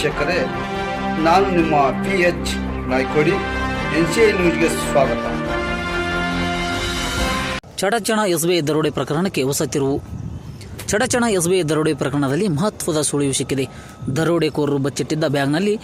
ವೀಕ್ಷಕರೇ, ನಾನು ನಿಮ್ಮ P H Naikodi, N C I ನ್ಯೂಸ್ಗೆ ಸ್ವಾಗತ. ಚಡಚಣ ಎಸ್ಬಿಐ ದರೋಡೆ ಪ್ರಕರಣಕ್ಕೆ ಹೊಸ ತಿರುವು. ಚಡಚಣ ಎಸ್ಬಿಐ ದರೋಡೆ ಪ್ರಕರಣದಲ್ಲಿ ಮಹತ್ವದ ಸುಳಿವು ಸಿಕ್ಕಿದೆ. ದರೋಡೆಕೋರರು ಬಚ್ಚಿಟ್ಟಿದ್ದ ಬ್ಯಾಗ್ನಲ್ಲಿ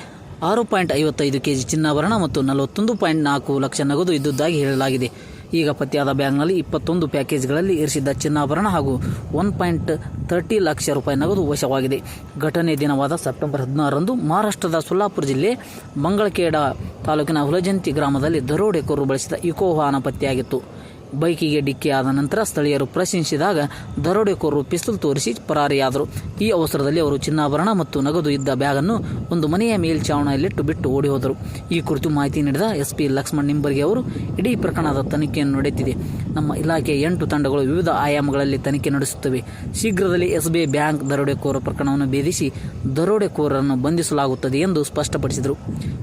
ಆರು ಪಾಯಿಂಟ್ ಐವತ್ತೈದು ಕೆಜಿ ಚಿನ್ನಾಭರಣ ಮತ್ತು ನಲವತ್ತೊಂದು ಪಾಯಿಂಟ್ ನಾಲ್ಕು ಲಕ್ಷ ನಗದು ಇದ್ದುದಾಗಿ ಹೇಳಲಾಗಿದೆ. ಈಗ ಪತ್ತೆಯಾದ ಬ್ಯಾಗ್ನಲ್ಲಿ ಇಪ್ಪತ್ತೊಂದು ಪ್ಯಾಕೇಜ್ಗಳಲ್ಲಿ ಇರಿಸಿದ್ದ ಚಿನ್ನಾಭರಣ ಹಾಗೂ ಒನ್ ಪಾಯಿಂಟ್ ತರ್ಟಿ ಲಕ್ಷ ರೂಪಾಯಿ ನಗದು ವಶವಾಗಿದೆ. ಘಟನೆ ದಿನವಾದ ಸೆಪ್ಟೆಂಬರ್ ಹದಿನಾರರಂದು ಮಹಾರಾಷ್ಟ್ರದ ಸೊಲ್ಲಾಪುರ ಜಿಲ್ಲೆ ಮಂಗಳಖೇಡ ತಾಲೂಕಿನ ಹುಲಜಂತಿ ಗ್ರಾಮದಲ್ಲಿ ದರೋಡೆಕೋರರು ಬಳಸಿದ ಇಕೋ ವಾಹನ ಪತ್ತೆಯಾಗಿತ್ತು. ಬೈಕಿಗೆ ಡಿಕ್ಕಿ ಆದ ನಂತರ ಸ್ಥಳೀಯರು ಪ್ರಶ್ನಿಸಿದಾಗ ದರೋಡೆಕೋರರು ಪಿಸ್ತೂಲ್ ತೋರಿಸಿ ಪರಾರಿಯಾದರು. ಈ ಅವಸರದಲ್ಲಿ ಅವರು ಚಿನ್ನಾಭರಣ ಮತ್ತು ನಗದು ಇದ್ದ ಬ್ಯಾಗನ್ನು ಒಂದು ಮನೆಯ ಮೇಲ್ಛಾವಣೆಯಲ್ಲಿಟ್ಟು ಬಿಟ್ಟು ಓಡಿ ಹೋದರು ಈ ಕುರಿತು ಮಾಹಿತಿ ನೀಡಿದ ಎಸ್ಪಿ ಲಕ್ಷ್ಮಣ್ ನಿಂಬರ್ಗಿ ಅವರು, ಇಡೀ ಪ್ರಕರಣದ ತನಿಖೆಯನ್ನು ನಡೆಯುತ್ತಿದೆ. ನಮ್ಮ ಇಲಾಖೆಯ ಎಂಟು ತಂಡಗಳು ವಿವಿಧ ಆಯಾಮಗಳಲ್ಲಿ ತನಿಖೆ ನಡೆಸುತ್ತವೆ. ಶೀಘ್ರದಲ್ಲಿ ಎಸ್ಬಿಐ ಬ್ಯಾಂಕ್ ದರೋಡೆಕೋರ ಪ್ರಕರಣವನ್ನು ಭೇದಿಸಿ ದರೋಡೆಕೋರರನ್ನು ಬಂಧಿಸಲಾಗುತ್ತದೆ ಎಂದು ಸ್ಪಷ್ಟಪಡಿಸಿದರು.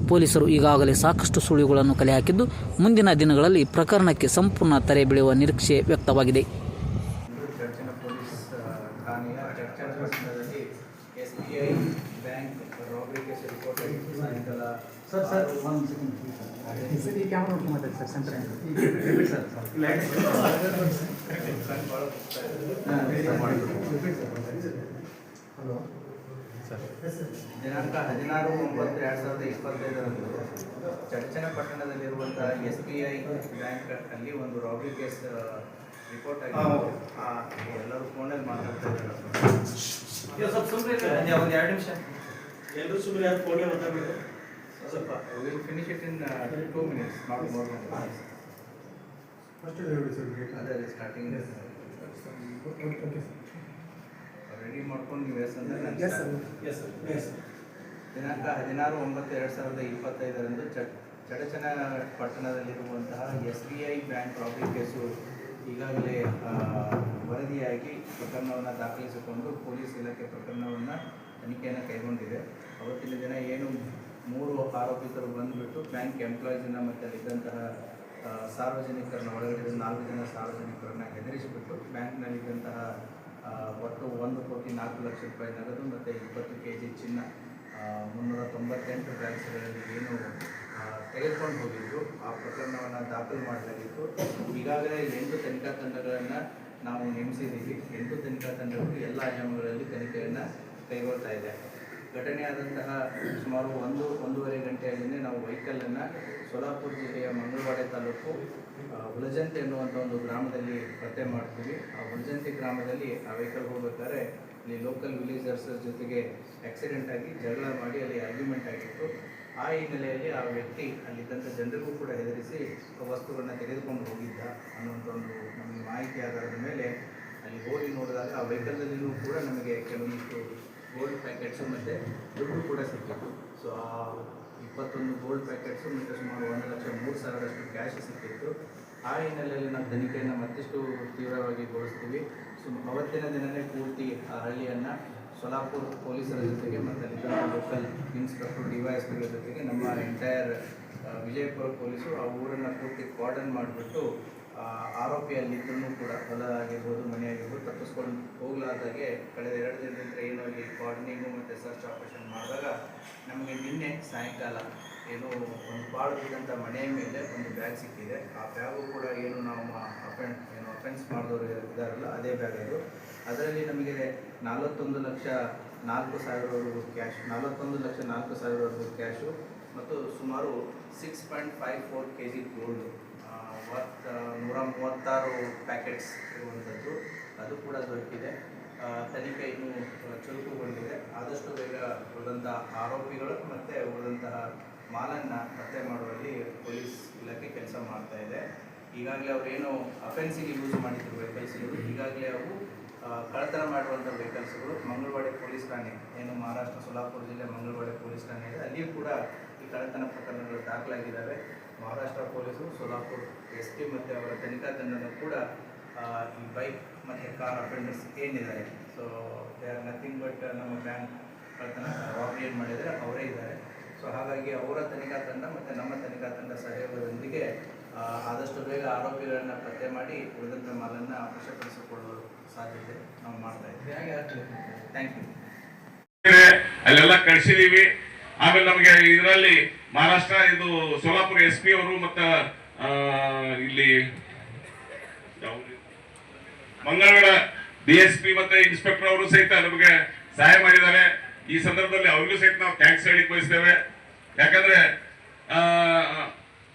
ಪೊಲೀಸರು ಈಗಾಗಲೇ ಸಾಕಷ್ಟು ಸುಳಿವುಗಳನ್ನು ಕಲೆ ಹಾಕಿದ್ದು ಮುಂದಿನ ದಿನಗಳಲ್ಲಿ ಪ್ರಕರಣಕ್ಕೆ ಸಂಪೂರ್ಣ ತೆರೆ ಬೀಳುವ ನಿರೀಕ್ಷೆ ವ್ಯಕ್ತವಾಗಿದೆ. ಹಲೋ ದಿನಾಂಕ ಹದಿನಾರು ಒಂಬತ್ತು ಎರಡು ಸಾವಿರದ ಇಪ್ಪತ್ತೈದರಂದು ಚರ್ಚನ ಪಟ್ಟಣದಲ್ಲಿರುವಂತಹ ಎಸ್ ಬಿ ಐ ಬ್ಯಾಂಕ್ ಅಲ್ಲಿ ಒಂದು ರಾಬರಿ ಕೇಸ್ ರಿಪೋರ್ಟ್ ಆಗಿದೆ. ಎಲ್ಲರೂ ಫೋನಲ್ಲಿ ಮಾತಾಡ್ತಾ ಇದ್ದಾರೆ. ಒಂದು ಎರಡು ನಿಮಿಷ. ಎಲ್ಲರೂ ಸುಮ್ಮನೆ ಯಾರು ಫೋನೇ ಮಾತಾಡಬೇಕು? ಸ್ವಲ್ಪ. Will finish it in two minutes not more first ಹೇಳಿ ಸರ್ ಅದೇ ಸ್ಟಾರ್ಟಿಂಗ್ ಓಕೆ ರೆಡಿ ಮಾಡ್ಕೊಂಡು ನೀವು ಎಸ್ ಅಂದ್ರೆ ಎಸ್ ಎಸ್ ದಿನಾಂಕ ಹದಿನಾರು ಒಂಬತ್ತು ಎರಡು ಸಾವಿರದ ಇಪ್ಪತ್ತೈದರಂದು Chadchan ಪಟ್ಟಣದಲ್ಲಿರುವಂತಹ S B I bank robbery case ಈಗಾಗಲೇ ವರದಿಯಾಗಿ ಪ್ರಕರಣವನ್ನು ದಾಖಲಿಸಿಕೊಂಡು ಪೊಲೀಸ್ ಇಲಾಖೆ ಪ್ರಕರಣವನ್ನು ತನಿಖೆಯನ್ನು ಕೈಗೊಂಡಿದೆ. ಅವತ್ತಿನ ದಿನ ಏನು ಮೂರು ಆರೋಪಿತರು ಬಂದುಬಿಟ್ಟು ಬ್ಯಾಂಕ್ ಎಂಪ್ಲಾಯೀಸನ್ನು ಮತ್ತು ಅಲ್ಲಿದ್ದಂತಹ ಸಾರ್ವಜನಿಕರನ್ನ ಒಳಗಡೆ ನಾಲ್ಕು ಜನ ಸಾರ್ವಜನಿಕರನ್ನ ಹೆದರಿಸಿಬಿಟ್ಟು ಬ್ಯಾಂಕ್ನಲ್ಲಿದ್ದಂತಹ ಒಟ್ಟು ಒಂದು ಕೋಟಿ ನಾಲ್ಕು ಲಕ್ಷ ರೂಪಾಯಿ ನಗದು ಮತ್ತು ಇಪ್ಪತ್ತು ಕೆ ಜಿ ಚಿನ್ನ ಮುನ್ನೂರ ತೊಂಬತ್ತೆಂಟು ಬ್ಯಾಂಕ್ಸ್ಗಳಲ್ಲಿ ಏನು ತೆಗೆದುಕೊಂಡು ಹೋಗಿದ್ರು. ಆ ಪ್ರಕರಣವನ್ನು ದಾಖಲು ಮಾಡಲಾಗಿತ್ತು. ಈಗಾಗಲೇ ಎಂಟು ತನಿಖಾ ತಂಡಗಳನ್ನು ನಾವು ನೇಮಿಸಿದ್ದೀವಿ. ಎಂಟು ತನಿಖಾ ತಂಡಗಳು ಎಲ್ಲ ಆಯಾಮಗಳಲ್ಲಿ ತನಿಖೆಯನ್ನು ಕೈಗೊಳ್ತಾ ಇದೆ. ಘಟನೆಯಾದಂತಹ ಸುಮಾರು ಒಂದು, ಒಂದೂವರೆ ಗಂಟೆಯಲ್ಲಿನೇ ನಾವು ವೆಹಿಕಲನ್ನು ಸೋಲಾಪುರ ಜಿಲ್ಲೆಯ ಮಂಗಳವಾಡೆ ತಾಲೂಕು ಹುಲಜಂತೆ ಎನ್ನುವಂಥ ಒಂದು ಗ್ರಾಮದಲ್ಲಿ ಪತ್ತೆ ಮಾಡ್ತೀವಿ. ಆ ಹುಲಜಂತಿ ಗ್ರಾಮದಲ್ಲಿ ಆ ವೆಹಿಕಲ್ ಹೋಗ್ಬೇಕಾದ್ರೆ ಇಲ್ಲಿ ಲೋಕಲ್ ವಿಲೇಜರ್ಸ್ ಜೊತೆಗೆ ಆಕ್ಸಿಡೆಂಟ್ ಆಗಿ ಜಗಳ ಮಾಡಿ ಅಲ್ಲಿ ಆರ್ಗ್ಯುಮೆಂಟ್ ಆಗಿತ್ತು. ಆ ಹಿನ್ನೆಲೆಯಲ್ಲಿ ಆ ವ್ಯಕ್ತಿ ಅಲ್ಲಿದ್ದಂಥ ಜನರಿಗೂ ಕೂಡ ಹೆದರಿಸಿ ವಸ್ತುಗಳನ್ನ ತೆಗೆದುಕೊಂಡು ಹೋಗಿದ್ದ ಅನ್ನೋಂಥ ಒಂದು ನಮಗೆ ಮಾಹಿತಿ ಆಧಾರದ ಮೇಲೆ ಅಲ್ಲಿ ಹೋಗಿ ನೋಡಿದಾಗ ಆ ವೆಹಿಕಲ್ನಲ್ಲಿಯೂ ಕೂಡ ನಮಗೆ ಕೆಲವೊಂದಿಷ್ಟು ಗೋಲ್ಡ್ ಪ್ಯಾಕೆಟ್ಸು ಮತ್ತು ದುಡ್ಡು ಕೂಡ ಸಿಕ್ಕಿತ್ತು ಸೊ ಆ ಇಪ್ಪತ್ತೊಂದು ಗೋಲ್ಡ್ ಪ್ಯಾಕೆಟ್ಸು ಮತ್ತು ಸುಮಾರು ಒಂದು ಲಕ್ಷ ಮೂರು ಸಾವಿರದಷ್ಟು ಕ್ಯಾಶ್ ಸಿಕ್ಕಿತ್ತು. ಆ ಹಿನ್ನೆಲೆಯಲ್ಲಿ ನಾವು ತನಿಖೆಯನ್ನು ಮತ್ತಷ್ಟು ತೀವ್ರವಾಗಿ ಗೊಳಿಸ್ತೀವಿ ಸೊ ಅವತ್ತಿನ ದಿನವೇ ಪೂರ್ತಿ ಆ ಹಳ್ಳಿಯನ್ನು ಸೊಲಾಪುರ್ ಪೊಲೀಸರ ಜೊತೆಗೆ ಮತ್ತು ಅಲ್ಲಿದ್ದ ಲೋಕಲ್ ಇನ್ಸ್ಪೆಕ್ಟರ್ ಡಿ ವೈ ಜೊತೆಗೆ ನಮ್ಮ ಎಂಟೈರ್ ವಿಜಯಪುರ ಪೊಲೀಸರು ಆ ಊರನ್ನು ಪೂರ್ತಿ ಕಾರ್ಡನ್ ಮಾಡಿಬಿಟ್ಟು ಆರೋಪಿ ಅಲ್ಲಿದ್ದೂ ಕೂಡ ಹೊಲದಾಗಿರ್ಬೋದು ಮನೆ ಆಗಿರ್ಬೋದು ತಪ್ಪಿಸ್ಕೊಂಡು ಹೋಗ್ಲಾರ್ದಾಗೆ ಕಳೆದ ಎರಡು ದಿನದಿಂದ ಏನು ಇಲ್ಲಿ ಮತ್ತು ಸರ್ಚ್ ಆಪರೇಷನ್ ಮಾಡಿದಾಗ ನಮಗೆ ನಿನ್ನೆ ಸಾಯಂಕಾಲ ಏನು ಒಂದು ಬಾಳು ಬಿದ್ದಂಥ ಮನೆಯ ಮೇಲೆ ಒಂದು ಬ್ಯಾಗ್ ಸಿಕ್ಕಿದೆ. ಆ ಬ್ಯಾಗು ಕೂಡ ಏನು ನಾವು ಅಫೆನ್ ಏನು ಅಫೆನ್ಸ್ ಮಾಡಿದವರು ಇದ್ದಾರಲ್ಲ, ಅದೇ ಬ್ಯಾಗ್ ಇದು ಅದರಲ್ಲಿ ನಮಗೆ ನಲವತ್ತೊಂದು ಲಕ್ಷ ನಾಲ್ಕು ಸಾವಿರವರೆಗೂ ಕ್ಯಾಶ್, ನಲವತ್ತೊಂದು ಲಕ್ಷ ನಾಲ್ಕು ಸಾವಿರವರೆಗೂ ಕ್ಯಾಶು ಮತ್ತು ಸುಮಾರು six point five four K G gold ನೂರ ಮೂವತ್ತಾರು ಪ್ಯಾಕೆಟ್ಸ್ ಇರುವಂಥದ್ದು. ಅದು ಕೂಡ ದೊರಕಿದೆ. ತನಿಖೆ ಇನ್ನೂ ಚುರುಕುಗೊಂಡಿದೆ. ಆದಷ್ಟು ಬೇಗ ಉಳಿದಂತಹ ಆರೋಪಿಗಳು ಮತ್ತು ಉಳಿದಂತಹ ಮಾಲನ್ನು ಪತ್ತೆ ಮಾಡುವಲ್ಲಿ ಪೊಲೀಸ್ ಇಲಾಖೆ ಕೆಲಸ ಮಾಡ್ತಾ ಇದೆ. ಈಗಾಗಲೇ ಅವರು ಏನು ಅಫೆನ್ಸಿಗೆ ಯೂಸ್ ಮಾಡಿದ್ರು ವೆಹಿಕಲ್ಸ್ಗಳು ಈಗಾಗಲೇ ಅವು ಕಳ್ಳತನ ಮಾಡುವಂಥ ವೆಹಿಕಲ್ಸ್ಗಳು ಮಂಗಳವಾಡೆ ಪೊಲೀಸ್ ಠಾಣೆ, ಏನು ಮಹಾರಾಷ್ಟ್ರ, ಸೊಲಾಪುರ ಜಿಲ್ಲೆ ಮಂಗಳವಾಡೆ ಪೊಲೀಸ್ ಠಾಣೆ ಇದೆ. ಅಲ್ಲಿಯೂ ಕೂಡ ಈ ಕಳ್ಳತನ ಪ್ರಕರಣಗಳು ದಾಖಲಾಗಿದ್ದಾವೆ. ಮಹಾರಾಷ್ಟ್ರ ಪೊಲೀಸರು ಸೋಲಾಪುರ್ ಎಸ್ ಪಿ ಮತ್ತು ಅವರ ತನಿಖಾ ತಂಡನೂ ಕೂಡ ಈ ಬೈಕ್ ಮತ್ತು ಕಾರ್ ಅಫೆಂಡರ್ಸ್ ಏನಿದ್ದಾರೆ. So they are nothing but ನಮ್ಮ ಬ್ಯಾಂಕ್ ಕಳ್ತನ ಏನು ಮಾಡಿದರೆ ಅವರೇ ಇದ್ದಾರೆ. ಸೊ ಹಾಗಾಗಿ ಅವರ ತನಿಖಾ ತಂಡ ಮತ್ತು ನಮ್ಮ ತನಿಖಾ ತಂಡ ಸಹಯೋಗದೊಂದಿಗೆ ಆದಷ್ಟು ಬೇಗ ಆರೋಪಿಗಳನ್ನು ಪತ್ತೆ ಮಾಡಿ ಉಳಿದಂಥ ಮಾಲನ್ನು ವಶಪಡಿಸಿಕೊಳ್ಳುವ ಸಾಧ್ಯತೆ ನಾವು ಮಾಡ್ತಾ ಇದ್ದೀವಿ. ಥ್ಯಾಂಕ್ ಯು ಅಲ್ಲೆಲ್ಲ ಕಳ್ಸಿದೀವಿ. ಆಮೇಲೆ ನಮಗೆ ಇದರಲ್ಲಿ ಮಹಾರಾಷ್ಟ್ರ, ಇದು ಸೋಲಾಪುರ ಎಸ್ ಪಿ ಅವರು ಮತ್ತ ಇಲ್ಲಿ? ಮಂಗಳವಾರ ಡಿ ಎಸ್ ಪಿ ಮತ್ತೆ ಇನ್ಸ್ಪೆಕ್ಟರ್ ಅವರು ಸಹಿತ ನಮಗೆ ಸಹಾಯ ಮಾಡಿದ್ದಾರೆ. ಈ ಸಂದರ್ಭದಲ್ಲಿ ಅವ್ರಿಗೂ ಸಹಿತ ನಾವು ಥ್ಯಾಂಕ್ಸ್ ಹೇಳಿ ಬಯಸ್ತೇವೆ ಯಾಕಂದ್ರೆ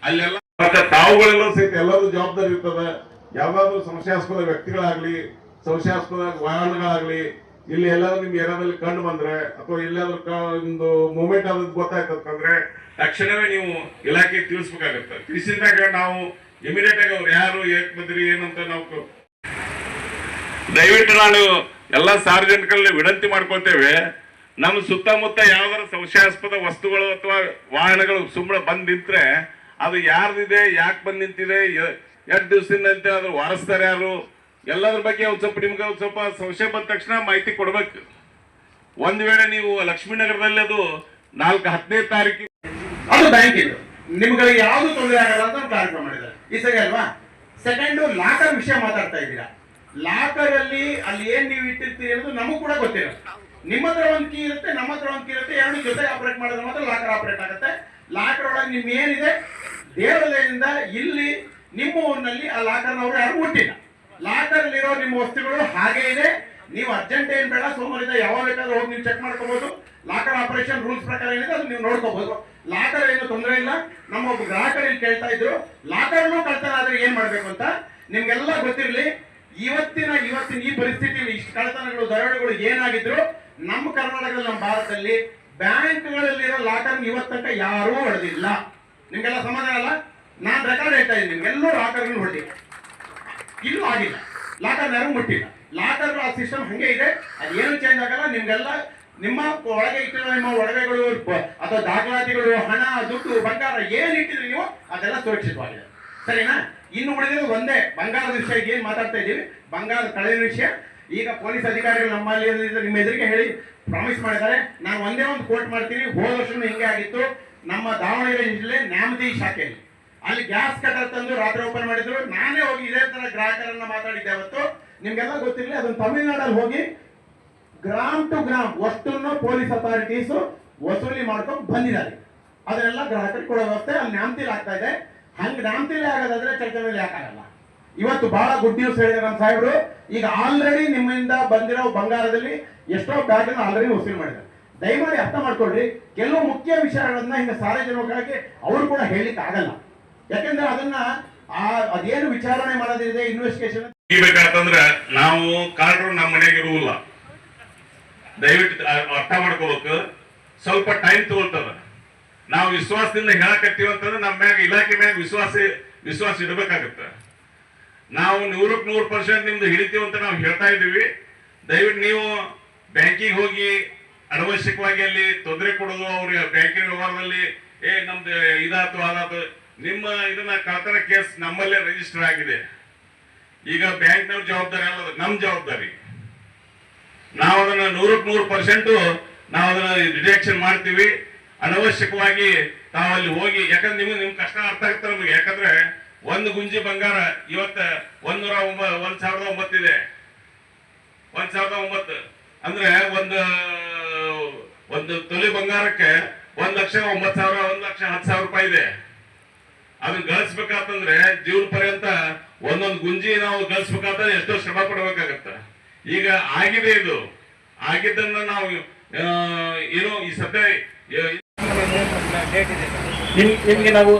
ಅಲ್ಲೆಲ್ಲ ಮತ್ತೆ ತಾವುಗಳೆಲ್ಲರೂ ಸಹಿತ ಎಲ್ಲರೂ ಜವಾಬ್ದಾರಿ ಇರ್ತದೆ. ಯಾವ್ದಾದ್ರು ಸಂಶಯಾಸ್ಪದ ವ್ಯಕ್ತಿಗಳಾಗ್ಲಿ, ಸಂಶಯಾಸ್ಪದ ವಾಹನಗಳಾಗ್ಲಿ ಇಲ್ಲಿ ಎಲ್ಲಾದ್ರೂ ನಿಮ್ಗೆ ಏನಾದ್ರಲ್ಲಿ ಕಂಡು ಬಂದ್ರೆ ಅಥವಾ ಎಲ್ಲಾದ್ರೂ ಒಂದು ಮೂಮೆಂಟ್ ಆದದ್ದು ಗೊತ್ತಾಯ್ತಂದ್ರೆ ತಕ್ಷಣವೇ ನೀವು ಇಲಾಖೆ ತಿಳಿಸ್ಬೇಕಾಗತ್ತೆ. ತಿಳಿಸಿದಾಗ ನಾವು ಇಮಿಡಿಯೇಟ್ ಆಗಿ ಅವ್ರು ಯಾರು, ಏಕ್ ಬಂದ್ರಿ, ಏನಂತ ನಾವು ದಯವಿಟ್ಟು ನಾನು ಎಲ್ಲ ಸಾರ್ವಜನಿಕರಲ್ಲಿ ವಿನಂತಿ ಮಾಡ್ಕೊತೇವೆ ನಮ್ಮ ಸುತ್ತಮುತ್ತ ಯಾವ್ದಾರ ಸಂಶಯಾಸ್ಪದ ವಸ್ತುಗಳು ಅಥವಾ ವಾಹನಗಳು ಸುಮ್ಮನೆ ಬಂದ್ ನಿಂತ್ರೆ ಅದು ಯಾರ್ದಿದೆ, ಯಾಕೆ ಬಂದು ನಿಂತಿದೆ ಎಷ್ಟು ದಿವಸದಿಂದ ಅದ್ರ ವಾರಿಸ್ತಾರೆ ಯಾರು? ಎಲ್ಲದ್ರ ಬಗ್ಗೆ ಒಂದ್ ಸ್ವಲ್ಪ ನಿಮ್ಗೆ ಒಂದು ಸ್ವಲ್ಪ ಸಂಶಯ ಬಂದ ತಕ್ಷಣ ಮಾಹಿತಿ ಕೊಡ್ಬೇಕು. ಒಂದ್ ವೇಳೆ ನೀವು ಲಕ್ಷ್ಮೀನಗರದಲ್ಲಿ ಅದು ನಾಲ್ಕು ಹತ್ತನೇ ತಾರೀಕು ಅದು ಬ್ಯಾಂಕ್ ಇದು. ನಿಮ್ಗಳಿಗೆ ಯಾವ್ದು ತೊಂದರೆ ಆಗಲ್ಲ ಅಂತ ಕಾರ್ಯಕ್ರಮ ಮಾಡಿದ್ದಾರೆ. ಈ ಸರಿ ಅಲ್ವಾ? ಸೆಕೆಂಡ್ ಲಾಕರ್ ವಿಷಯ ಮಾತಾಡ್ತಾ ಇದ್ದೀರಾ? ಲಾಕರ್ ಅಲ್ಲಿ ಅಲ್ಲಿ ಏನ್ ನೀವು ಇಟ್ಟಿರ್ತೀರಿ ಅನ್ನೋದು ನಮಗೂ ಕೂಡ ಗೊತ್ತಿರೋ ನಿಮ್ಮ ಹತ್ರ ಒಂದ್ ಕೀ ಇರುತ್ತೆ, ನಮ್ಮ ಹತ್ರ ಒಂದ್ ಕೀ ಇರುತ್ತೆ, ಎರಡು ಜೊತೆ ಆಪರೇಟ್ ಮಾಡಿದ್ರೆ ಮಾತ್ರ ಲಾಕರ್ ಆಪರೇಟ್ ಆಗುತ್ತೆ. ಲಾಕರ್ ಒಳಗೆ ನಿಮ್ ಏನಿದೆ ದೇವಾಲಯದಿಂದ ಇಲ್ಲಿ, ನಿಮ್ಮ ಊರಿನಲ್ಲಿ ಆ ಲಾಕರ್ ಅವ್ರು ಯಾರು ಮುಟ್ಟಿಲ್ಲ. ಲಾಕರ್ ಅಲ್ಲಿರೋ ನಿಮ್ಮ ವಸ್ತುಗಳು ಹಾಗೆ ಇದೆ. ನೀವು ಅರ್ಜೆಂಟ್ ಏನ್ ಬೇಡ ಸೋಮವಾರದಿಂದ ಯಾವಾಗ ಬೇಕಾದ್ರೂ ಹೋಗಿ ನೀವು ಚೆಕ್ ಮಾಡ್ಕೋಬಹುದು ಲಾಕರ್ ಆಪರೇಷನ್ ರೂಲ್ಸ್ ಪ್ರಕಾರ ಏನಿದೆ ಅದು ನೀವು ನೋಡ್ಕೋಬಹುದು ಲಾಕರ್ ಏನು ತೊಂದರೆ ಇಲ್ಲ. ನಮ್ಮ ಒಬ್ಬ ಗ್ರಾಹಕರು ಕೇಳ್ತಾ ಇದ್ರು, ಲಾಕರ್ನು ಕಳ್ತನ ಆದ್ರೆ ಏನ್ ಮಾಡ್ಬೇಕು ಅಂತ? ನಿಮ್ಗೆಲ್ಲ ಗೊತ್ತಿರಲಿ, ಇವತ್ತಿನ ಇವತ್ತಿನ ಈ ಪರಿಸ್ಥಿತಿಯಲ್ಲಿ ಇಷ್ಟು ಕಳ್ಳತನಗಳು, ದರೋಡೆಗಳು ಏನಾಗಿದ್ರು, ನಮ್ಮ ಕರ್ನಾಟಕದಲ್ಲಿ, ನಮ್ಮ ಭಾರತದಲ್ಲಿ ಬ್ಯಾಂಕ್ಗಳಲ್ಲಿರೋ ಲಾಕರ್ ಇವತ್ತಂಕ ಯಾರೂ ಹೊಡೆದಿಲ್ಲ. ನಿಮ್ಗೆಲ್ಲ ಸಮಾಧಾನ ಅಲ್ಲ? ನಾನು ರೆಕಾರ್ಡ್ ಹೇಳ್ತಾ ಇದ್ದೀನಿ, ನಿಮ್ಗೆಲ್ಲೂ ಲಾಕರ್ಗಳು ಹೊಡೆದಿಲ್ಲ ಇಲ್ಲೂ ಆಗಿಲ್ಲ. ಲಾಕರ್ ಯಾರು ಮುಟ್ಟಿಲ್ಲ. ಲಾಕರ್ ಆ ಸಿಸ್ಟಮ್ ಹಂಗೆ ಇದೆ. ಅದೇನು ಚೇಂಜ್ ಆಗಲ್ಲ. ನಿಮ್ಗೆಲ್ಲ ನಿಮ್ಮ ಒಳಗೆ ಇಟ್ಟಿರೋ ನಿಮ್ಮ ಒಡವೆಗಳು ಅಥವಾ ದಾಖಲಾತಿಗಳು, ಹಣ, ದುಡ್ಡು, ಬಂಗಾರ ಏನ್ ಇಟ್ಟಿದ್ರಿ ನೀವು, ಅದೆಲ್ಲ ಸುರಕ್ಷಿತವಾಗಿದೆ. ಸರಿನಾ? ಇನ್ನು ಉಳಿದಿರೋದು ಒಂದೇ. ಬಂಗಾರದ ವಿಷಯ ಏನ್ ಮಾತಾಡ್ತಾ ಇದ್ದೀವಿ. ಬಂಗಾರದ ಕಳೆದ ವಿಷಯ. ಈಗ ಪೊಲೀಸ್ ಅಧಿಕಾರಿಗಳು ನಮ್ಮಲ್ಲಿ ನಿಮ್ಮ ಎದುರಿಗೆ ಹೇಳಿ ಪ್ರಾಮಿಸ್ ಮಾಡಿದ್ದಾರೆ. ನಾನು ಒಂದೇ ಒಂದು ಕೋರ್ಟ್ ಮಾಡ್ತೀನಿ. ಹೋದ ವರ್ಷನೂ ಹಿಂಗೆ ಆಗಿತ್ತು. ನಮ್ಮ ದಾವಣಗೆರೆ ಜಿಲ್ಲೆ ನ್ಯಾಮತಿ ಶಾಖೆಯಲ್ಲಿ. ಅಲ್ಲಿ ಗ್ಯಾಸ್ ಕಟರ್ ತಂದು ರಾತ್ರಿ ಓಪನ್ ಮಾಡಿದ್ರು. ನಾನೇ ಹೋಗಿ ಇದೇ ತರ ಗ್ರಾಹಕರನ್ನ ಮಾತಾಡಿದ್ದೆ ಅವತ್ತು. ನಿಮ್ಗೆಲ್ಲ ಗೊತ್ತಿರಲಿ, ಅದನ್ನ ತಮಿಳ್ನಾಡಲ್ಲಿ ಹೋಗಿ ಗ್ರಾಮ್ ಟು ಗ್ರಾಮ್ ಅಷ್ಟನ್ನು ಪೊಲೀಸ್ ಅಥಾರಿಟೀಸ್ ವಸೂಲಿ ಮಾಡ್ಕೊಂಡು ಬಂದಿದ್ದಾರೆ. ಅದನ್ನೆಲ್ಲ ಗ್ರಾಹಕರಿಗೆ ಕೊಡೋ ವ್ಯವಸ್ಥೆ ಅಲ್ಲಿ ನ್ಯಾಮತಿಲಿ ಆಗ್ತಾ ಇದೆ. ಹಂಗ್ ನ್ಯಾಮತಿಲಿ ಆಗೋದಾದ್ರೆ ಚರ್ಚೆಯಲ್ಲಿ ಯಾಕಾಗಲ್ಲ ಇವತ್ತು ಬಹಳ ಗುಡ್ ನ್ಯೂಸ್ ಹೇಳಿದ್ರೆ ನಮ್ಮ ಸಾಹೇಬರು. ಈಗ ಆಲ್ರೆಡಿ ನಿಮ್ಮಿಂದ ಬಂದಿರೋ ಬಂಗಾರದಲ್ಲಿ ಎಷ್ಟೋ ಬ್ಯಾಗ್ ಆಲ್ರೆಡಿ ವಸೂಲಿ ಮಾಡಿದ್ದಾರೆ. ದಯಮಾಡಿ ಅರ್ಥ ಮಾಡ್ಕೊಳ್ಳಿ ಕೆಲವು ಮುಖ್ಯ ವಿಷಯಗಳನ್ನ ಹಿಂಗೆ ಸಾರ್ವಜನಿಕರಾಗಿ ಅವರು ಕೂಡ ಹೇಳಲಿಕ್ಕೆ ಆಗಲ್ಲ ಯಾಕೆಂದ್ರೆ ಅದನ್ನ ಆ, ಅದೇನು ವಿಚಾರಣೆ ಮಾಡೋದಿದೆ ಇನ್ವೆಸ್ಟಿಗೇಷನ್ ಬೇಕಂತಂದ್ರೆ ನಾವು ಕಾರ್ಡ್ರು ನಮ್ಮ ಮನೆಗೆ ಇರುವುಲ್ಲ ದಯವಿಟ್ಟು ಅರ್ಥ ಮಾಡ್ಕೋಬೇಕು. ಸ್ವಲ್ಪ ಟೈಮ್ ತಗೊಳ್ತದ. ನಾವು ವಿಶ್ವಾಸದಿಂದ ಹೇಳಕತ್ತೀವಿ ಅಂತಂದ್ರೆ ನಮ್ಮ ಮ್ಯಾಗ, ಇಲಾಖೆ ಮ್ಯಾಗ ವಿಶ್ವಾಸ ವಿಶ್ವಾಸ ಇಡಬೇಕಾಗತ್ತ. ನಾವು ನೂರಕ್ಕೆ ನೂರು ಪರ್ಸೆಂಟ್ ನಿಮ್ದು ಹಿಡಿತೀವಿ ಅಂತ ನಾವು ಹೇಳ್ತಾ ಇದ್ದೀವಿ. ದಯವಿಟ್ಟು ನೀವು ಬ್ಯಾಂಕಿಗೆ ಹೋಗಿ ಅನವಶ್ಯಕವಾಗಿ ಅಲ್ಲಿ ತೊಂದರೆ ಕೊಡೋದು ಅವ್ರಿಗೆ ಬ್ಯಾಂಕಿನ ವ್ಯವಹಾರದಲ್ಲಿ, ಏ, ನಮ್ದು ಇದಾತು ಅದಾತು ನಿಮ್ಮ ಇದನ್ನ ಕಳ್ತನ ಕೇಸ್ ನಮ್ಮಲ್ಲೇ ರಿಜಿಸ್ಟರ್ ಆಗಿದೆ. ಈಗ ಬ್ಯಾಂಕ್ನವ್ರ ಜವಾಬ್ದಾರಿ ಅಲ್ಲ ನಮ್ಮ ಜವಾಬ್ದಾರಿ. ನಾವು ಅದನ್ನ ನೂರಕ್ಕೆ ನೂರು ಪರ್ಸೆಂಟ್ ನಾವು ಅದನ್ನ ಡಿಟೆಕ್ಷನ್ ಮಾಡ್ತೀವಿ. ಅನವಶ್ಯಕವಾಗಿ ತಾವು ಅಲ್ಲಿ ಹೋಗಿ, ಯಾಕಂದ್ರೆ ನಿಮ್ಗೆ ನಿಮ್ ಕಷ್ಟ ಅರ್ಥ ಆಗುತ್ತೆ ನಮಗೆ. ಯಾಕಂದ್ರೆ ಒಂದು ಗುಂಜಿ ಬಂಗಾರ ಇವತ್ತ ಒಂದೂರ ಒಂಬ, ಒಂದ್ ಸಾವಿರದ ಒಂಬತ್ತಿದೆ. ಒಂದ್ ಸಾವಿರದ ಒಂಬತ್ತು. ಅಂದ್ರೆ ಒಂದು ಒಂದು ತೊಲೆ ಬಂಗಾರಕ್ಕೆ ಒಂದ್ ಲಕ್ಷ ಒಂಬತ್ತು ಸಾವಿರ, ಒಂದ್ ಲಕ್ಷ ಹತ್ತು ಸಾವಿರ ರೂಪಾಯಿ ಇದೆ. ಅದನ್ನ ಗಳಿಸ್ಬೇಕಾತಂದ್ರೆ ಜೀವನ ಪರ್ಯಂತ ಒಂದೊಂದು ಗುಂಜಿ ನಾವು ಗಳಿಸ್ಬೇಕಾದ್ರೆ ಎಷ್ಟೋ ಶ್ರಮ ಪಡಬೇಕಾಗತ್ತ. ಈಗ ಆಗಿದೆ ಇದು. ಆಗಿದ್ದನ್ನ ನಾವು ಏನು ಏನೋ ಈ ಸದ್ಯ ನಿಮ್ಗೆ ನಾವು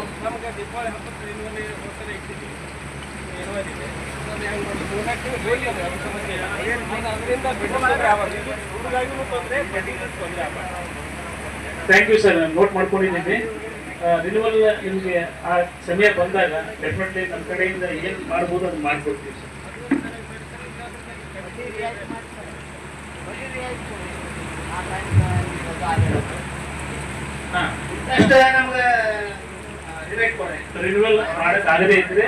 ಥ್ಯಾಂಕ್ ಯು ಸರ್ ನೋಟ್ ಮಾಡ್ಕೊಂಡಿದ್ದೀನಿ. ರಿನ್ಯೂವಲ್ ನಿಮಗೆ ಆ ಸಮಯ ಬಂದಾಗ ಡೆಫಿನೆಟ್ಲಿ ನಮ್ಮ ಕಡೆಯಿಂದ ಏನು ಮಾಡ್ಬೋದು ಅದನ್ನ ಮಾಡ್ಕೊಡ್ತೀವಿ. ಸರ್ ಹಾಂ ನಮ್ಗೆ ಆಗದೇ ಇದ್ರೆ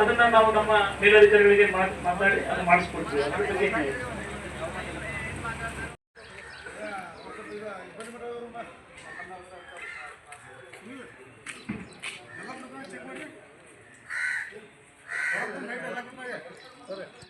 ಅದನ್ನ ನಾವು ನಮ್ಮ ಮೇಲಧಿಕಾರಿಗಳಿಗೆ ಮಾತ್- ಮಾತಾಡಿ ಅದು ಮಾಡಿಸ್ಕೊಡ್ತೀವಿ. Correct.